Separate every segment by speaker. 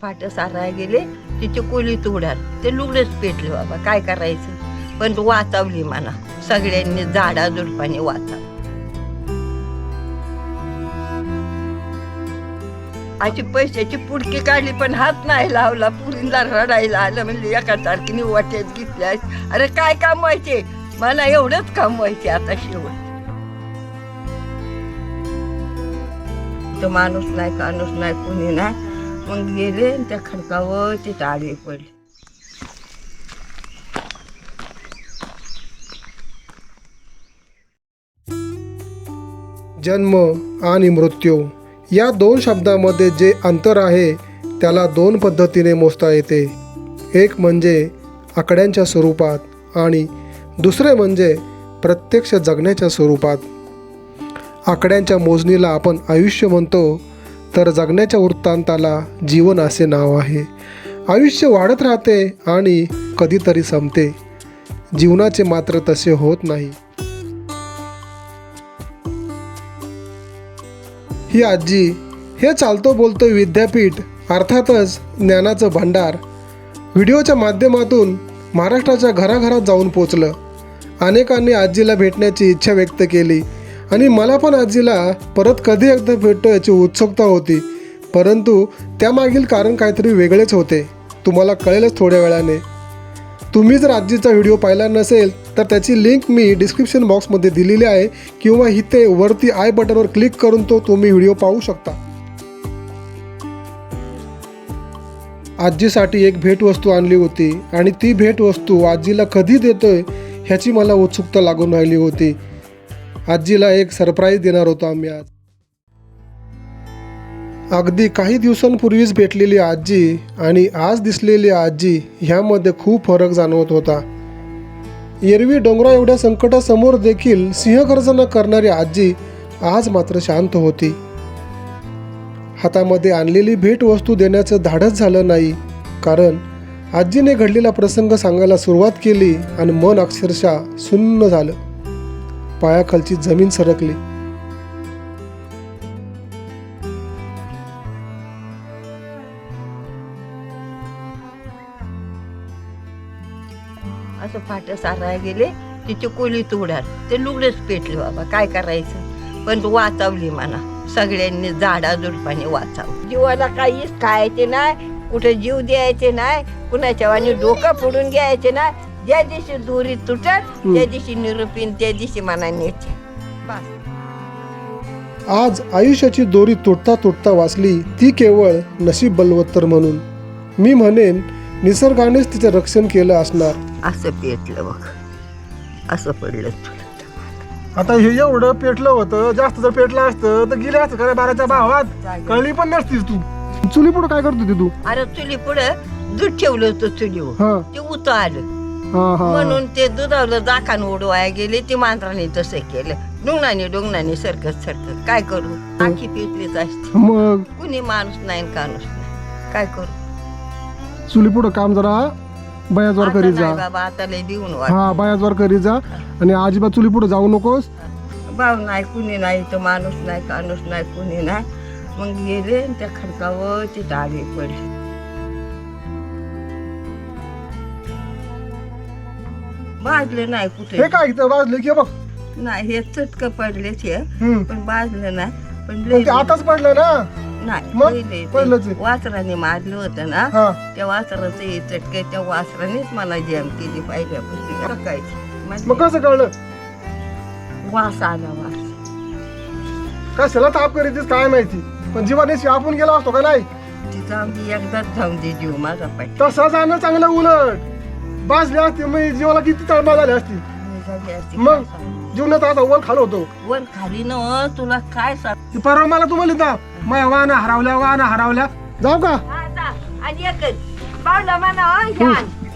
Speaker 1: फाट साराय गेले तिचे कोली तोडाल ते लुगडेच पेटले बाबा काय करायचं? पण वाचवली म्हणा सगळ्यांनी झाडा झुडपाने वाचाव अशी पैशाची पुडकी काढली पण हात नाही लावला. पुरीला रडायला आलं म्हणजे एका तारखेने वाट्यात घेतल्यास अरे काय काम व्हायचे मला एवढंच काम व्हायचे आता शेवट. तो माणूस नाही माणूस नाही कोणी नाही. मग गेले आणि त्या खडकावर ते आडवे पडले.
Speaker 2: जन्म आणि मृत्यू या दोन शब्दामध्ये जे अंतर आहे त्याला दोन पद्धतीने मोजता येते. एक म्हणजे आकड्यांच्या स्वरूपात आणि दुसरे म्हणजे प्रत्यक्ष जगण्याच्या स्वरूपात. आकड्यांच्या मोजणीला आपण आयुष्य म्हणतो. तर जगण्याच्या वृत्तांताला जीवन असे नाव आहे. आयुष्य वाढत राहते आणि कधीतरी संपते. जीवनाचे मात्र तसे होत नाही. ही आजी हे चालतो बोलतो विद्यापीठ अर्थातच ज्ञानाचं भांडार व्हिडिओच्या माध्यमातून महाराष्ट्राच्या घराघरात जाऊन पोचलं. अनेकांनी आजीला भेटण्याची इच्छा व्यक्त केली. आणि मला पण आजीला परत कधी एकदा भेटतो याची उत्सुकता होती. परंतु त्यामागील कारण काहीतरी वेगळेच होते. तुम्हाला कळेलच थोड्या वेळाने. तुम्ही जर आजीचा व्हिडिओ पाहिला नसेल तर त्याची लिंक मी डिस्क्रिप्शन बॉक्समध्ये दिलेली आहे किंवा इथे वरती आय बटनवर क्लिक करून तो तुम्ही व्हिडिओ पाहू शकता. आजीसाठी एक भेटवस्तू आणली होती आणि ती भेटवस्तू आजीला कधी देतोय ह्याची मला उत्सुकता लागून राहिली होती. आजीला एक सरप्राईज देणार होतो आम्ही आज. अगदी काही दिवसांपूर्वीच भेटलेली आजी आणि आज दिसलेली आजी ह्यामध्ये खूप फरक जाणवत होता. एरवी डोंगरा एवढ्या संकटासमोर देखील सिंहगर्जना करणारी आजी आज मात्र शांत होती. हातामध्ये आणलेली भेटवस्तू देण्याचं धाडस झालं नाही कारण आजीने घडलेला प्रसंग सांगायला सुरुवात केली आणि मन अक्षरशः सुन्न झालं. पायाखालची जमीन सरकली.
Speaker 1: असं फाट साराय गेले तिचे कोली तोडाल ते लुगडेच पेटले बाबा काय करायचं? पण वाचवली म्हणा. सगळ्यांनी झाडा झुडपाने जीवाला काहीच खायचे नाही कुठे जीव द्यायचे नाही कुणाच्या वाणी डोकं फोडून घ्यायचे नाही ज्या दिवशी दोरी तुटत त्या दिवशी निरुपीन त्या दिवशी मना नेते. बस.
Speaker 2: आज आयुष्याची दोरी तुटता तुटता वाचली ती केवळ नशीब बलवत्तर म्हणून. मी म्हणेन निसर्गानेच तिचं रक्षण केलं असणार.
Speaker 1: असं पेटलं बघ. असं पडलं तुला
Speaker 2: आता हे एवढं पेटलं होतं जास्त जर पेटलं असतं तर गेले असतं का बाराच्या भावात. कळली पण नसतीस तू. चुली पुढे काय करत होती तू?
Speaker 1: अरे चुली पुढं दूध ठेवलं होतं चुलीवर.
Speaker 2: हा.
Speaker 1: ते उत आलं
Speaker 2: हा हा.
Speaker 1: म्हणून ते दुधावलं जाखान उडवाया गेले ते मांजराने तसं केलं. डोंगणाने डोंगणाने सरकत सरकत काय करू? आखी पेटलीच असते.
Speaker 2: मग?
Speaker 1: कुणी माणूस नाही आणि काणूस नाही. काय करू?
Speaker 2: चुली पुढे काम जरा बयाजवर
Speaker 1: आता
Speaker 2: करीत
Speaker 1: नाही
Speaker 2: जा.
Speaker 1: बाबा आता लय देऊन वाट
Speaker 2: हा बयाजवर करीत जा. आणि अजिबात चुली पुढे जाऊ नकोस.
Speaker 1: भाव नाही कुणी नाही तो माणूस नाही काणूस नाही कुणी नाही. मग गेले आणि त्या खडकावर ते आडवे पडले. भाजलं नाही कुठे.
Speaker 2: हे काय इथं वाजले की बघ.
Speaker 1: नाही हे चटक पडलेच हे
Speaker 2: हम्म.
Speaker 1: पण भाजलं नाही. पण
Speaker 2: पण
Speaker 1: लय
Speaker 2: ते आताच पडलं ना?
Speaker 1: नाही
Speaker 2: मग? पहिलंच आहे.
Speaker 1: वासराने मारलं होतं ना
Speaker 2: हा.
Speaker 1: त्या वासराचं हे चटके त्या वासरानेच मला जॅम केली पहिल्यापासून. सकाळची.
Speaker 2: मग
Speaker 1: म्हणजे
Speaker 2: कसं कळलं?
Speaker 1: वास आला वास.
Speaker 2: कशाला ताप करीतीस काय माहिती? पण जीवानेशी आपण गेलो असतो का नाही?
Speaker 1: ती जाऊन दे एकदाच जाऊन दे जीव माझा पाठी.
Speaker 2: तसं जाणं चांगलं उलट. बाजली असती मग जीवाला किती तळमा झाली असती.
Speaker 1: झाली असती
Speaker 2: मग?
Speaker 1: काय सांगू?
Speaker 2: जीवनात आता वर खाल होतो.
Speaker 1: वर खाली न तुला काय सांग
Speaker 2: ती परवा मला तुम्हाला ना माया वाहनं हरवल्या वाहनं हरवल्या. जाऊ का?
Speaker 1: आणि एकच पावलं म्हणा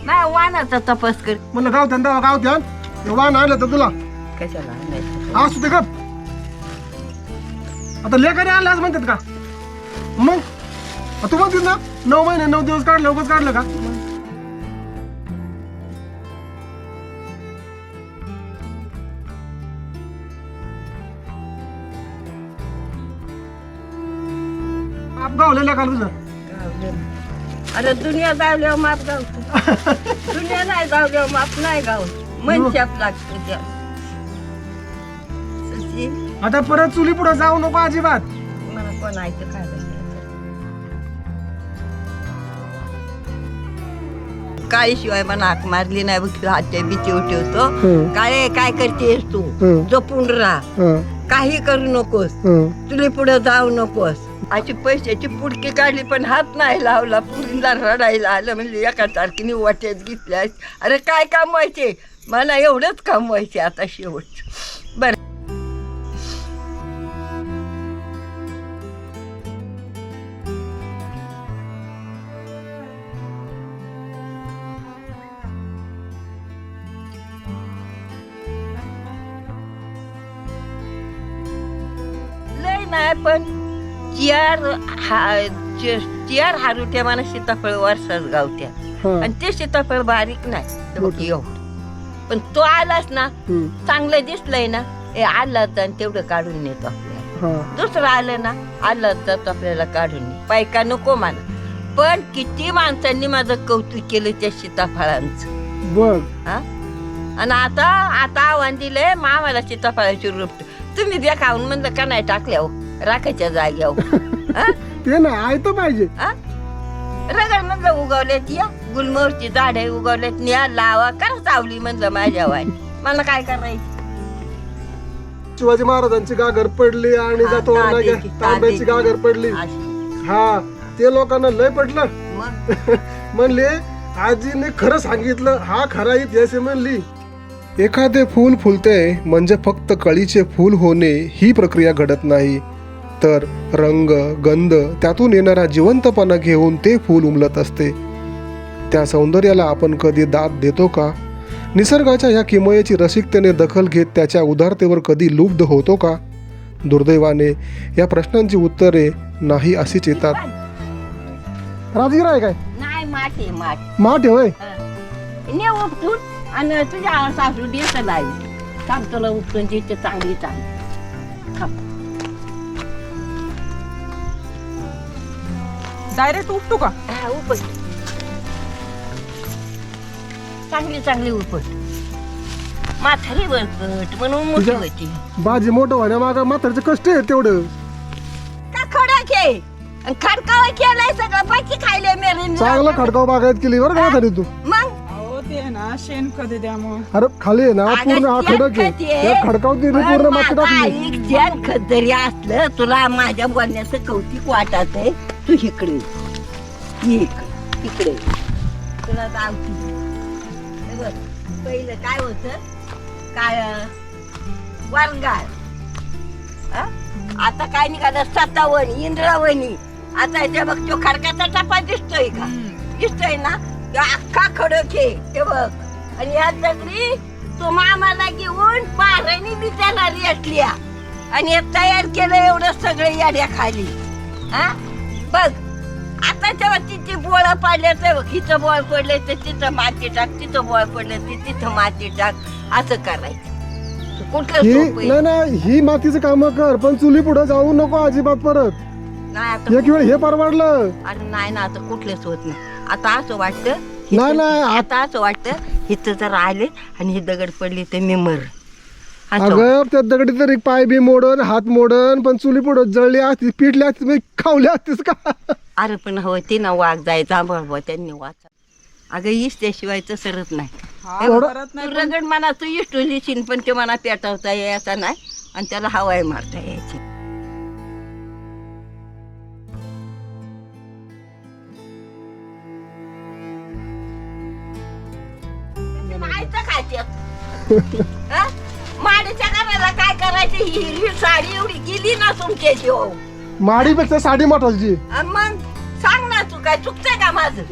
Speaker 1: नाही वानाचा तपास कर.
Speaker 2: म्हणलं दवा गावत्यान हे वाहन आणलं तर तुला.
Speaker 1: कशाला आणायचं?
Speaker 2: दे गप. आता लेखाने आणलं असं म्हणतात का? मग? आ, तू म्हणतीस ना नऊ महिने नऊ दिवस काढले उगाच काढलं का? गावलेल्या का तुझं.
Speaker 1: अरे दुनिया जावल्यावर माप गावतो. दुनिया नाही जावल्यावर माप नाही गावत. मन शाप लागतो त्या
Speaker 3: आता परत चुली पुढे जाऊ नको अजिबात.
Speaker 1: मला कोण ऐकतं काय माहिती? काळीशिवाय मला हाक मारली नाही बघ हातच्या भीतीवर ठेवतो
Speaker 2: हं,
Speaker 1: काळे काय करतेस तू? जपून राहा. काही करू नकोस. तुला पुढे जाऊ नकोस. अशी पैशाची पुडकी काढली पण हात नाही लावला. पुरीला रडायला आलं म्हणजे एका तारखेने वाटेत घेतल्यास अरे काय काम व्हायचे मला एवढंच काम व्हायचे आता शेवट. बरं. लय नाही पण चार हा चार हारुट्या मला सीताफळ वर्षाच गावत्या. आणि ते सीताफळ बारीक नाही. एवढं. पण तो आलास ना चांगलं दिसलंय ना हे आलं तर तेवढं काढून नेतो आपल्याला.
Speaker 2: हं.
Speaker 1: दुसरं आलं ना आलं तर तो आपल्याला काढून ने पायका नको मला. पण किती माणसांनी माझं कौतुक केलं त्या सीताफळांचं.
Speaker 2: बघ.
Speaker 1: हा? आणि आता आता आव्हान दिलंय मामाला सीताफळाची रोपट. तुम्ही द्या खाऊन म्हणलं का नाही टाकल्या हो. राखायच्या जाग्यावर हा?
Speaker 2: ते ना आयतं पाहिजे.
Speaker 1: हा? रगड म्हणलं उगवल्यात या. गुलमोहरची झाडे उगवल्यात न्या लावा. कर चावली म्हणलं माझ्या वाय मला काय करायचं?
Speaker 2: शिवाजी महाराजांची गागर पडली आणि
Speaker 1: हा, तांब्याची,
Speaker 2: तांब्याची गागर पडली.
Speaker 1: अशी.
Speaker 2: हा ते लोकांना लय
Speaker 1: मग?
Speaker 2: म्हणले आजीने खरं सांगितलं हा खरा इतिहास आहे म्हणली. एखादे फूल फुलते म्हणजे फक्त कळीचे फूल होणे ही प्रक्रिया घडत नाही. तर रंग गंध त्यातून येणारा जिवंतपणा घेऊन ते फूल उमलत असते. त्या सौंदर्याला आपण कधी दाद देतो का? निसर्गाच्या या किमयेची रसिकतेने दखल घेत त्याच्या उदारतेवर कधी लुब्ध होतो का? दुर्दैवाने या प्रश्नांची उत्तरे नाही अशीच येतात राजगिरा आहे काय?
Speaker 1: नाही माटे माठ.
Speaker 2: माठ होय?
Speaker 1: ने उपटून आणि तुझ्या सासू देत उपटून तिथे चांगली चांगली.
Speaker 3: डायरेक्ट उपटू का?
Speaker 1: हा उपट. चांगली चांगली उपट. म्हातारी वरपट म्हणून मोठी
Speaker 2: तुझ्या-
Speaker 1: होती.
Speaker 2: बाजी मोठं होण्या माग म्हातारचं कष्ट आहे तेवढं.
Speaker 1: का खडा खडकावा केलाय सगळं. बाकी खायले मेरे
Speaker 2: चांगलं खडकाव बागायत केली बरं का म्हातारी तू?
Speaker 1: मग?
Speaker 3: अहो ते ना शेण कधी द्या मग?
Speaker 2: अरे खाली आहे ना
Speaker 1: अगं,
Speaker 2: पूर्ण हा
Speaker 1: शेण
Speaker 2: खडक आहे.
Speaker 1: खत आहे.
Speaker 2: तिने पूर्ण माती टाकली.
Speaker 1: एक जन खत जरी असलं तुला माझ्या बोलण्याचं कौतिक वाटत आहे. तू इकडे ये. इकडे. इकडे तुला गावती हे बघ, पहिलं काय होत? काय हा? आता काय निघालं? सत्तावणी इंद्रावणी. आता इथे बघ तो खडकाचा टप्पा दिसतोय का? दिसतोय ना? तो अख्खा खडक आहे. ते बघ. आणि या दगडी तो मामाला घेऊन पाराने मी त्याला रेटल्या आणि हे तयार केलं एवढं सगळं याड्या खाली हा बघ आता तेव्हा तिथे बोळ पाडले तर हिचं बोळ पडले तर तिथं माती टाक तिथं बोळ पडले तर तिथं माती टाक असं करायचं. कुठलं
Speaker 2: ही
Speaker 1: आहे?
Speaker 2: नाही नाही ही मातीचं काम कर पण चुली पुढे जाऊ नको अजिबात परत.
Speaker 1: नाही आता
Speaker 2: एक वेळ हे परवडलं.
Speaker 1: अरे नाही ना आता कुठलेच होत नाही. आता असं वाटतं
Speaker 2: नाही,
Speaker 1: हिथं-
Speaker 2: नाही,
Speaker 1: आता असं वाटतं इथं जर आले आणि हे दगड पडली तर मी मर
Speaker 2: अगं त्या दगडी तरी पाय बी मोडन हात मोडन पण चुली पुढे जळली असती पिटली असती मी खावली असतीस का
Speaker 1: अरे पण हो ते ना वाघ जायचा बरोबर त्यांनी वाचा अगं इस त्याशिवाय तर सरत नाही
Speaker 3: हा
Speaker 1: हे तू रगड मना तू इष्टू लिहिशील पण ते मना पेटवता यायचा नाही आणि त्याला हवाई मारता यायची काय त्यात? हा? माडीच्या घराला काय करायचं? ही हिरवी साडी एवढी गेली ना तुमच्याची हो.
Speaker 2: माडीपेक्षा साडी
Speaker 1: अन मग सांग ना तू काय चुकतंय का माझं?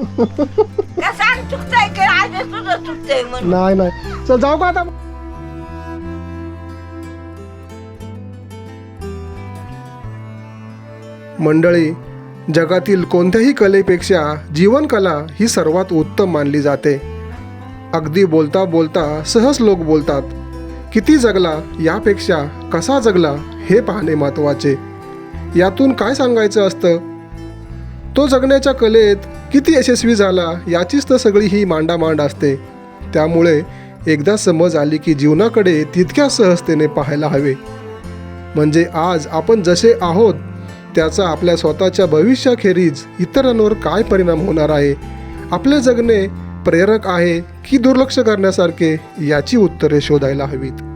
Speaker 1: का सांग चुकतंय का? आज तुझं चुकतंय म्हणून.
Speaker 2: नाही नाही. चल जाऊ का आता? मंडळी जगातील कोणत्याही कलेपेक्षा जीवनकला ही सर्वात उत्तम मानली जाते. अगदी बोलता बोलता सहज लोक बोलतात. किती जगला यापेक्षा कसा जगला हे पाहणे महत्त्वाचे यातून काय सांगायचं असतं? तो जगण्याच्या कलेत किती यशस्वी झाला याचीच तर सगळी ही मांडामांड असते. त्यामुळे एकदा समज आली की जीवनाकडे तितक्या सहजतेने पाहायला हवे. म्हणजे आज आपण जसे आहोत त्याचा आपल्या स्वतःच्या भविष्याखेरीज इतरांवर काय परिणाम होणार आहे? आपले जगणे प्रेरक आहे की दुर्लक्ष करण्यासारखे याची उत्तरे शोधायला हवीत.